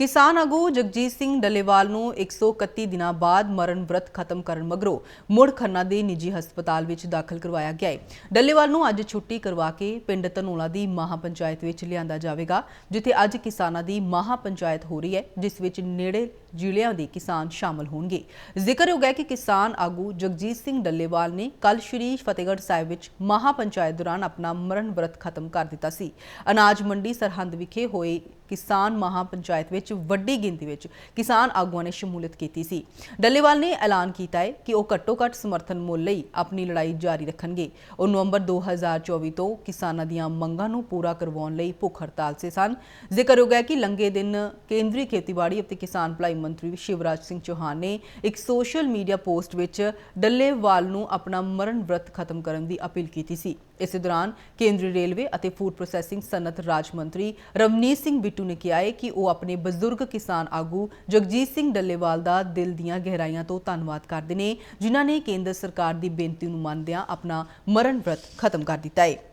ਕਿਸਾਨ ਆਗੂ ਜਗਜੀਤ ਸਿੰਘ ਡੱਲੇਵਾਲ ਨੂੰ 131 ਦਿਨਾਂ ਬਾਅਦ ਮਰਨ ਵਰਤ ਖਤਮ ਕਰਨ ਮਗਰੋਂ ਮੁੜ ਖੰਨਾ ਦੇ ਨਿੱਜੀ ਹਸਪਤਾਲ ਵਿੱਚ ਦਾਖਲ ਕਰਵਾਇਆ ਗਿਆ ਹੈ। ਡੱਲੇਵਾਲ ਨੂੰ ਅੱਜ ਛੁੱਟੀ ਕਰਵਾ ਕੇ ਪਿੰਡ ਧਨੋਲਾ ਦੀ ਮਹਾ ਪੰਚਾਇਤ ਵਿੱਚ ਲਿਆਂਦਾ ਜਾਵੇਗਾ, ਜਿੱਥੇ ਅੱਜ ਕਿਸਾਨਾਂ ਦੀ ਮਹਾ ਪੰਚਾਇਤ ਹੋ ਰਹੀ ਹੈ, ਜਿਸ ਵਿੱਚ ਨੇੜੇ ਜ਼ਿਲ੍ਹਿਆਂ ਦੇ ਕਿਸਾਨ ਸ਼ਾਮਲ ਹੋਣਗੇ। ਜ਼ਿਕਰਯੋਗ ਹੈ ਕਿ ਕਿਸਾਨ ਆਗੂ ਜਗਜੀਤ ਸਿੰਘ ਡੱਲੇਵਾਲ ਨੇ ਕੱਲ ਸ਼੍ਰੀ ਫਤਿਹਗੜ੍ਹ ਸਾਹਿਬ ਵਿੱਚ ਮਹਾ ਪੰਚਾਇਤ ਦੌਰਾਨ ਆਪਣਾ ਮਰਨ ਵਰਤ ਖਤਮ ਕਰ ਦਿੱਤਾ ਸੀ। ਅਨਾਜ ਮੰਡੀ ਸਰਹੰਦ ਵਿਖੇ ਹੋਏ ਕਿਸਾਨ ਮਹਾ ਪੰਚਾਇਤ ਵਿੱਚ ਵੱਡੀ ਗਿਣਤੀ ਵਿੱਚ ਕਿਸਾਨ ਆਗੂਆਂ ਨੇ ਸ਼ਮੂਲੀਅਤ ਕੀਤੀ ਸੀ। ਡੱਲੇਵਾਲ ਨੇ ਐਲਾਨ ਕੀਤਾ ਹੈ ਕਿ ਉਹ ਘੱਟੋ-ਘੱਟ ਸਮਰਥਨ ਮੁੱਲ ਲਈ ਆਪਣੀ ਲੜਾਈ ਜਾਰੀ ਰੱਖਣਗੇ। ਉਹ ਨਵੰਬਰ 2024 ਤੋਂ ਕਿਸਾਨਾਂ ਦੀਆਂ ਮੰਗਾਂ ਨੂੰ ਪੂਰਾ ਕਰਵਾਉਣ ਲਈ ਭੁੱਖ ਹੜਤਾਲ 'ਤੇ ਸਨ। ਜ਼ਿਕਰਯੋਗ ਹੈ ਕਿ ਲੰਗੇ ਦਿਨ ਕੇਂਦਰੀ ਖੇਤੀਬਾੜੀ ਅਤੇ ਕਿਸਾਨ ਭਲਾਈ ਮੰਤਰੀ ਸ਼ਿਵਰਾਜ ਸਿੰਘ ਚੌਹਾਨ ਨੇ ਇੱਕ ਸੋਸ਼ਲ ਮੀਡੀਆ ਪੋਸਟ ਵਿੱਚ ਡੱਲੇਵਾਲ ਨੂੰ ਆਪਣਾ ਮਰਨ ਵਰਤ ਖਤਮ ਕਰਨ ਦੀ ਅਪੀਲ ਕੀਤੀ ਸੀ। ਇਸੇ ਦੌਰਾਨ ਕੇਂਦਰੀ ਰੇਲਵੇ ਅਤੇ ਫੂਡ ਪ੍ਰੋਸੈਸਿੰਗ ਸਨਅਤ ਰਾਜ ਮੰਤਰੀ ਰਵਨੀਤ ਸਿੰਘ ਬਿੱਟੂ ਨੇ ਕਿਹਾ ਹੈ ਕਿ ਉਹ ਆਪਣੇ ਬਜ਼ੁਰਗ ਕਿਸਾਨ ਆਗੂ ਜਗਜੀਤ ਸਿੰਘ ਡੱਲੇਵਾਲ ਦਾ ਦਿਲ ਦੀਆਂ ਗਹਿਰਾਈਆਂ ਤੋਂ ਧੰਨਵਾਦ ਕਰਦੇ ਨੇ, ਜਿਨ੍ਹਾਂ ਨੇ ਕੇਂਦਰ ਸਰਕਾਰ ਦੀ ਬੇਨਤੀ ਨੂੰ ਮੰਨਦਿਆਂ ਆਪਣਾ ਮਰਨ ਵਰਤ ਖਤਮ ਕਰ ਦਿੱਤਾ ਹੈ।